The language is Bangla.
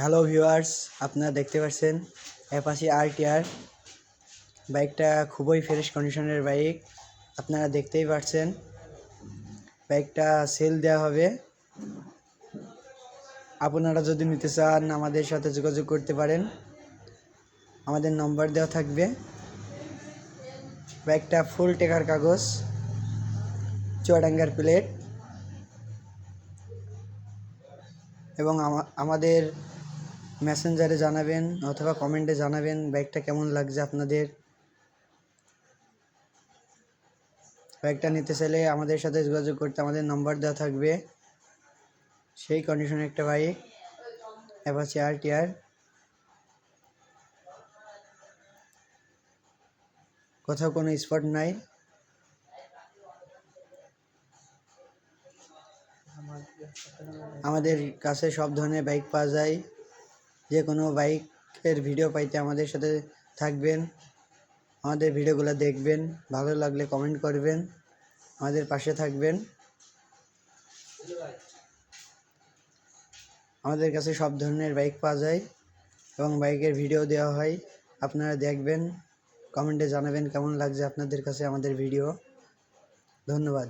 হ্যালো ভিউয়ার্স, আপনারা দেখতে পাচ্ছেন অ্যাপাসি আর টিআর বাইকটা খুবই ফ্রেশ কন্ডিশনের বাইক, আপনারা দেখতেই পাচ্ছেন বাইকটা সেল দেওয়া হবে। আপনারা যদি নিতে চান, আমাদের সাথে যোগাযোগ করতে পারেন। আমাদের নম্বর দেওয়া থাকবে। বাইকটা ফুল টেকার কাগজ, চুয়াডাঙ্গার প্লেট। এবং আমাদের মেসেঞ্জারে জানাবেন অথবা কমেন্টে জানাবেন বাইকটা কেমন লাগছে আপনাদের। বাইকটা নিতে চাইলে আমাদের সাথে যোগাযোগ করতে আমাদের নাম্বার দেওয়া থাকবে। সেই কন্ডিশনের একটা বাইক অ্যাপাচি আর টিআর কোথাও কোনো স্পট নাই। আমাদের কাছে সব ধরনের বাইক পাওয়া যায়। যে কোনো বাইকের ভিডিও পাইতে আমাদের সাথে থাকবেন। আমাদের ভিডিওগুলো দেখবেন, ভালো লাগলে কমেন্ট করবেন। আমাদের পাশে থাকবেন। আমাদের কাছে সব ধরনের বাইক পাওয়া যায় এবং বাইকের ভিডিও দেওয়া হয়। আপনারা দেখবেন কমেন্টে জানাবেন কেমন লাগছে আপনাদের কাছে আমাদের ভিডিও। ধন্যবাদ।